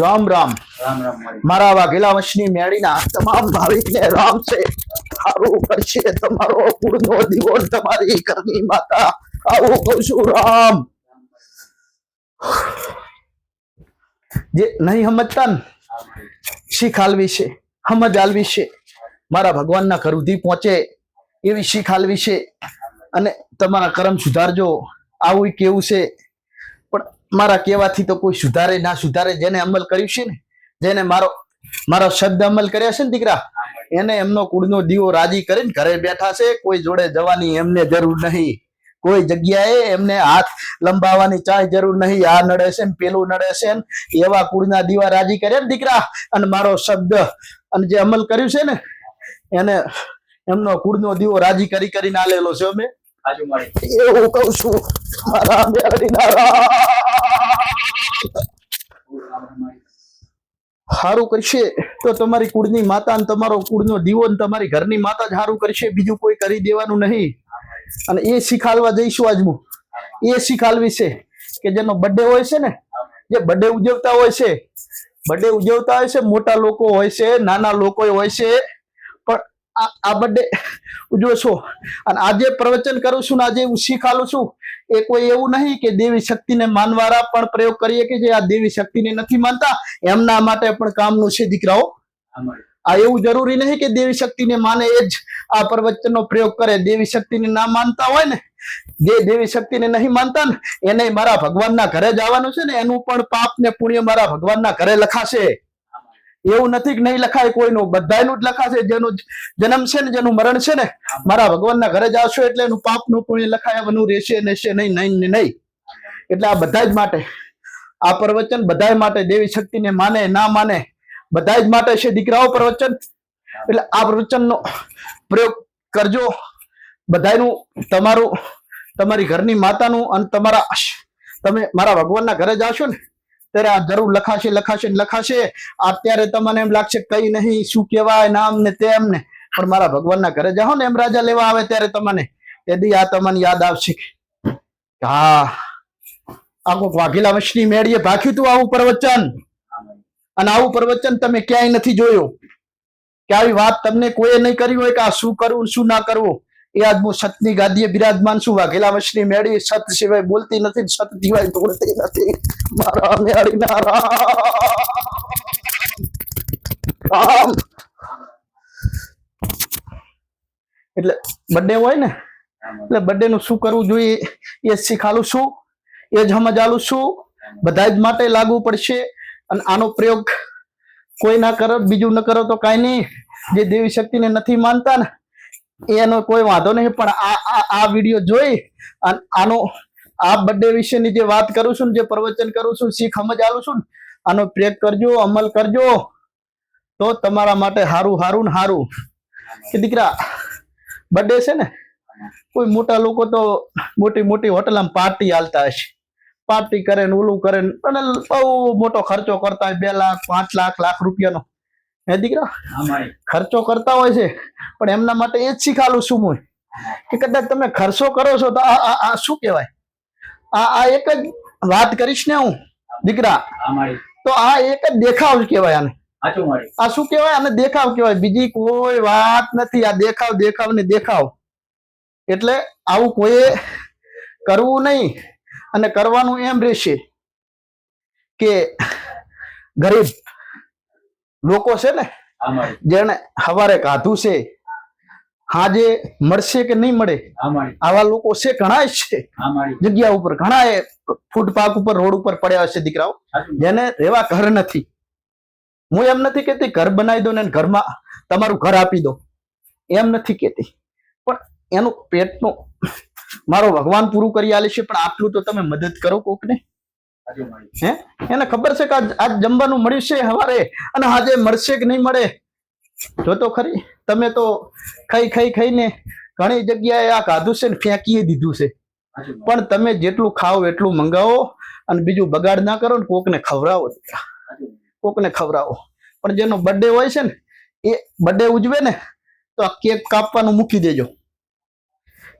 રામ રામ. મારી. વાઘેલા વંશની મેળીના તમામ ભાવિકને રામ છે. સારું કરશે તમારો કુળનો દીવો તમારી ઘરની માતા. આવું કહું છું રામ. જે નહીં સમજતા ને શીખ હાલવી છે સમજ હાલવી છે. મારા ભગવાનના ઘર સુધી પહોંચે એવી શીખ હાલવી છે. અને તમારા કર્મ સુધારજો. આવું કેવું છે? મારા કહેવાથી તો કોઈ સુધારે ના સુધારે જેને અમલ કર્યું છે ને જેને મારો મારો શબ્દ અમલ કર્યા છે ને દીકરા એને એમનો કુળનો દીવો રાજી કરીને ઘરે બેઠા છે કોઈ જોડે જવાની એમને જરૂર નહીં. કોઈ જગ્યાએ એમને હાથ લંબાવવાની ચાય જરૂર નહીં આ નડે છે ને પેલું નડે છે ને એવા કુળના દીવા રાજી કર્યા ને દીકરા અને મારો શબ્દ અને જે અમલ કર્યું છે ને એને એમનો કુળનો દીવો રાજી કરી કરીને આલેલો છે અમે. એવું કઉ છું. મારા મેળવીના રામ. રામ રામ મારી સારું કરશે તો તમારી કુળની માતા ને તમારો કુળનો દીવો તમારી ઘરની માતા જ સારું કરશે, બીજું કોઈ કરી દેવાનું નહીં. અને એ શીખાડવા જઈશું આજ એ શીખાડવી છે કે જેનો બર્થડે હોય છે ને, જે બર્થડે ઉજવતા હોય છે. બર્થડે ઉજવતા હોય છે, મોટા લોકો હોય છે, નાના લોકો હોય છે આ બર્થડે ઉજવો છો. અને આજે પ્રવચન કરું છું ને આજે હું શીખાલું છું. એ કોઈ એવું નહીં કે દેવી શક્તિને માનવાળા પણ પ્રયોગ કરીએ કે જે આ દેવી શક્તિને નથી માનતા, એમના માટે પણ કામનું છે દીકરાઓ. આ એવું જરૂરી નહીં કે દેવી શક્તિને માને, એ જ આ પ્રવચનનો પ્રયોગ કરે. દેવી શક્તિને ના માનતા હોય ને, જે દેવી શક્તિને નહીં માનતા ને, એને મારા ભગવાનના ઘરે જવાનું છે ને, એનું પણ પાપ ને પુણ્ય મારા ભગવાનના ઘરે લખાશે. એવું નથી કે નહીં લખાય કોઈનું. બધાયનું જ લખાશે. જેનું જન્મ છે ને, જેનું મરણ છે ને, મારા ભગવાનના ઘરે જાવશો એટલે એનું પાપનું પુણ્ય લખાયાનું રહેશે ને છે નહીં નહીં ને નહીં. એટલે આ બધા જ માટે, આ પ્રવચન બધા માટે દેવી શક્તિને માને, ના માને, બધા જ માટે છે દીકરાઓ પ્રવચન. એટલે આ પ્રવચનનો પ્રયોગ કરજો. બધાનું તમારું, તમારી ઘરની માતાનું અને તમારા તમે મારા ભગવાનના ઘરે જાશો ને ત્યારે આ જરૂર લખાશે લખાશે લખાશે. અત્યારે તમને એમ લાગશે કઈ નહીં, શું કહેવાય નામ ને તેમ ને. પણ મારા ભગવાનના ઘરે જાઓ ને એમ રાજા લેવા આવે ત્યારે તમને. તેથી આ તમને યાદ આવશે હા, આ કોઈક વાઘેલા વંશની મેળીએ ભાખ્યું તું આવું પ્રવચન. અને આવું પ્રવચન તમે ક્યાંય નથી જોયું. કે આવી વાત તમને કોઈએ નહીં કરી હોય કે આ શું કરવું શું ના કરવું? એ આજ હું સતની ગાદીએ બિરાજમાન છું. વાઘેલા વશની મેળી સત સિવાય બોલતી નથી સત સિવાય તોડતી નથી. મારા મેળીના રામ એટલે બર્થડે હોય ને? એટલે બર્થડે નું શું કરવું જોઈએ? એ શીખાલું છું. એ જ સમજાલું છું. બધા જ માટે લાગુ પડશે. અને આનો પ્રયોગ કોઈ ના કરો, બીજું ન કરો તો કાંઈ નહીં. જે દેવી શક્તિને નથી માનતા ને એનો કોઈ વાંધો નહીં, પણ આ આ વીડિયો જોઈ અને આનો આ બર્થડે વિશેની જે વાત કરું છું ને, જે પ્રવચન કરું છું, શીખ સમજાલું છું ને, આનો પ્રયોગ કરજો, અમલ કરજો. તો તમારા માટે હારું હારું ને હારું. કે દીકરા બર્થડે છે ને? કોઈ મોટા લોકો તો મોટી મોટી હોટલમાં પાર્ટી હાલતા હશે. પાર્ટી કરે ને, ઓલું કરે ને, અને બહુ મોટો ખર્ચો કરતા હોય, બે લાખ, પાંચ લાખ લાખ રૂપિયાનો. હે દીકરા? ખર્ચો કરતા હોય છે પણ એમના માટે એ જ શીખાલું શું હું. કે કદાચ તમે ખર્ચો કરો છો તો આ આ- શું કહેવાય? આ આ એક જ વાત કરીશ ને હું દીકરા. તો આ એક જ દેખાવ કહેવાય આને. આ શું કહેવાય? આને દેખાવ કહેવાય. બીજી કોઈ વાત નથી. આ દેખાવ દેખાવ ને દેખાવ. એટલે આવું કોઈએ કરવું નહીં. અને કરવાનું એમ રહેશે કે ગરીબ લોકો છે ને જેને હવારે કાધું છે હાજે મળશે કે નહીં મળે આવા લોકો છે ઘણા છે. જગ્યા ઉપર ઘણા ફૂટપાથ ઉપર રોડ ઉપર પડ્યા છે દીકરાઓ જેને રહેવા ઘર નથી. હું એમ નથી કેતી ઘર બનાવી દો ને ઘરમાં તમારું ઘર આપી દો. એમ નથી કેતી પણ એનું પેટનું મારો ભગવાન પૂરું કરી આલે છે પણ આટલું તો તમે મદદ કરો કોકને. હે? એને ખબર છે કે આજ જમવાનું મળ્યું છે હવારે? અને આજે મળશે કે નહીં મળે? જો તો ખરી. તમે તો ખાઈ ખાઈ ખાઈને ઘણી જગ્યાએ આ કાધું છે ને ફેંકીએ દીધું છે. પણ તમે જેટલું ખાઓ એટલું મંગાવો અને બીજું બગાડ ના કરો ને કોકને ખવડાવો. કોકને ખવડાવો. પણ જેનો બર્થડે હોય છે ને એ બર્થડે ઉજવે ને તો આ કેક કાપવાનું મૂકી દેજો.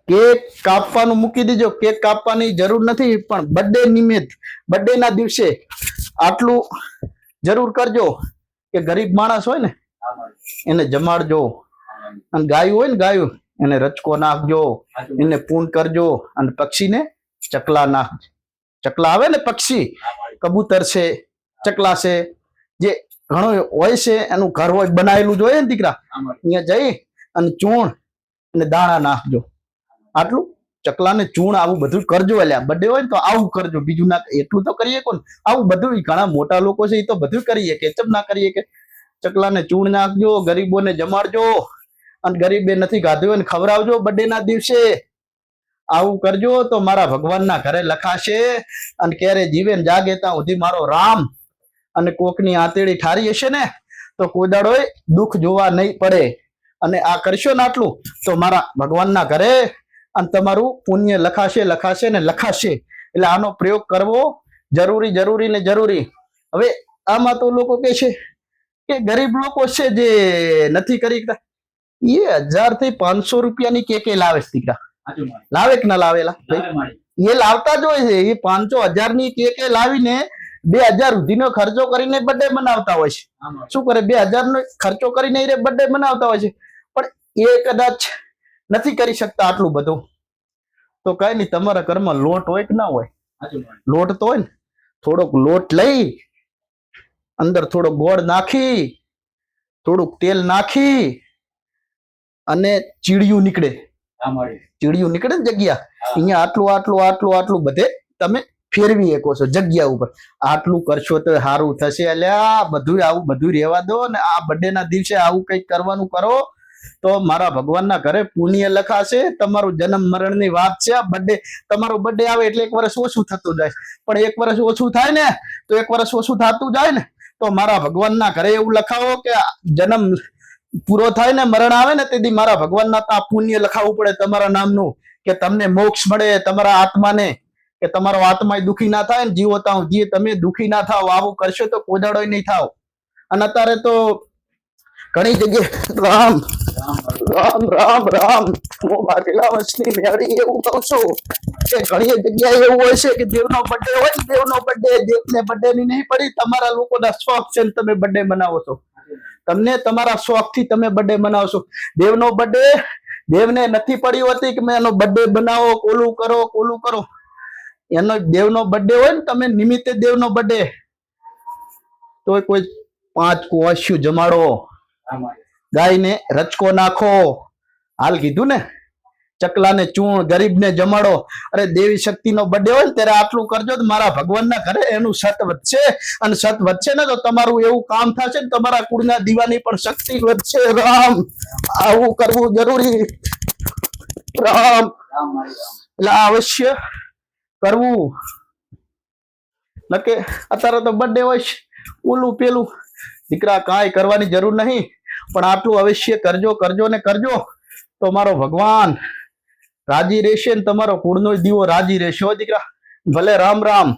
કેક કાપવાનું મૂકી દેજો. કેક કાપવાની જરૂર નથી પણ બર્થડે નિમિત્ત બર્થડે ના દિવસે આટલું જરૂર કરજો કે ગરીબ માણસ હોય ને એને જમાડજો. અને ગાયું હોય ને ગાયું એને રચકો નાખજો એને પૂન કરજો અને પક્ષીને ચકલા નાખ ચકલા આવે ને પક્ષી કબૂતર છે ચકલા છે જે ઘણો હોય છે એનું ઘર હોય બનાવેલું જોઈએ ને દીકરા અહીંયા જઈ અને ચૂણ અને દાણા નાખજો. આટલું? ચકલાને ચૂણ આવું બધું કરજો અલ્યા બર્થડે હોય ને તો આવું કરજો. બીજું ના એટલું તો કરીએ કોણ? આવું બધું ઘણા મોટા લોકો છે એ તો બધું કરીએ કે ચમ ના કરીએ કે ચકલાને ચૂણ નાખજો, ગરીબોને જમાડજો અને ગરીબે નથી ગાધું હોય ને ખવડાવજો બર્થડે ના દિવસે. આવું કરજો તો મારા ભગવાનના ઘરે લખાશે અને ક્યારે જીવે ને જાગે ત્યાં સુધી મારો રામ અને કોકની આંતેડી ઠારી હશે ને, તો કોદાડોય દુઃખ જોવા નહીં પડે. અને આ કરશો ને આટલું, તો મારા ભગવાનના ઘરે અને તમારું પુણ્ય લખાશે લખાશે ને લખાશે. એટલે આનો પ્રયોગ કરવો જરૂરી જરૂરી ને જરૂરી. હવે આમાં તો લોકો કે છે કે ગરીબ લોકો છે જે નથી કરી એ હજારથી પાંચસો રૂપિયાની કે લાવે છે દીકરા. લાવે કે ના લાવેલા લાવે એ લાવતા જ હોય છે. એ પાંચસો હજારની કે લાવીને બે હજાર સુધીનો ખર્ચો કરીને બર્થડે મનાવતા હોય છે. શું કરે? બે હજાર નો ખર્ચો કરીને બર્થડે મનાવતા હોય છે. પણ એ કદાચ નથી કરી શકતા આટલું બધું. તો કઈ નહીં તમારા ઘરમાં લોટ હોય કે ના હોય? લોટ તો હોય ને. થોડોક લોટ લઈ અંદર થોડો ગોળ નાખી થોડુંક તેલ નાખી અને ચીડિયું નીકળે. ચીડિયું નીકળે ને જગ્યા? અહીંયા આટલું આટલું આટલું આટલું બધે તમે ફેરવી શકો છો જગ્યા ઉપર. આટલું કરશો તો સારું થશે. અલ્યા બધું આવું બધું રહેવા દો ને આ બર્થડે ના દિવસે આવું કંઈક કરવાનું કરો. તો મારા ભગવાનના ઘરે પુણ્ય લખાશે, તમારું જન્મ મરણની વાત છે, આ બર્થડે તમારો બર્થડે આવે એટલે એક વર્ષ ઓછું થતું જાય. પણ એક વર્ષ ઓછું થાય ને, તો એક વર્ષ ઓછું થતું જાય ને, તો મારા ભગવાનના ઘરે એવું લખાવો કે જન્મ પૂરો થાય ને, મરણ આવે ને, તેથી મારા ભગવાનના ત્યાં પુણ્ય લખાવવું પડે તમારા નામનું, કે તમને મોક્ષ મળે તમારા આત્માને, કે તમારો આત્મા દુખી ના થાય ને, જીવો તાવ, જે તમે દુખી ના થાવ, આવું કરશો તો કોદાડો નહીં થાવ. અને અત્યારે તો ઘણી જગ્યાએ રામ રામ રામ રામ. હું બાકી વસ્તી મેળી એવું કહું છું કે ઘણી જગ્યાએ એવું હોય છે કે દેવનો બર્થડે હોય દેવનો બર્થડે દેવને બર્થડે ની નહીં પડી, તમારા લોકોના શોખ છે તમે બર્થડે મનાવો છો. તમને તમારા શોખથી તમે બર્થડે મનાવશો દેવનો બર્થડે દેવને નથી પડી હોતી કે મેં એનો બર્થડે બનાવો, કોલું કરો કોલું કરો. એનો દેવનો બર્થડે હોય ને તમે નિમિત્તે દેવનો બર્થડે તો કોઈ પાંચ કોશ્યું જમાડો. માળી ગાયને રચકો નાખો. હાલ કીધું ને? ચકલાને ચૂણ, ગરીબને જમાડો. અરે દેવી શક્તિનો બર્થડે હોય ને ત્યારે આટલું કરજો તો મારા ભગવાનના ઘરે એનું સત વધશે. અને સત વધશે ને તો તમારું એવું કામ થશે ને તમારા કુળના દીવાની પણ શક્તિ વધશે. રામ. આવું કરવું જરૂરી. રામ. એટલે અવશ્ય કરવું. નકે, અત્યારે તો બર્થડે હોય ઓલું પેલું. દીકરા કાંઈ કરવાની જરૂર નહીં. પણ આટલું અવશ્ય કરજો કરજો ને કરજો. તો મારો ભગવાન રાજી રહેશે ને તમારો કુળનો દીવો રાજી રહેશે. દીકરા, ભલે રામ રામ.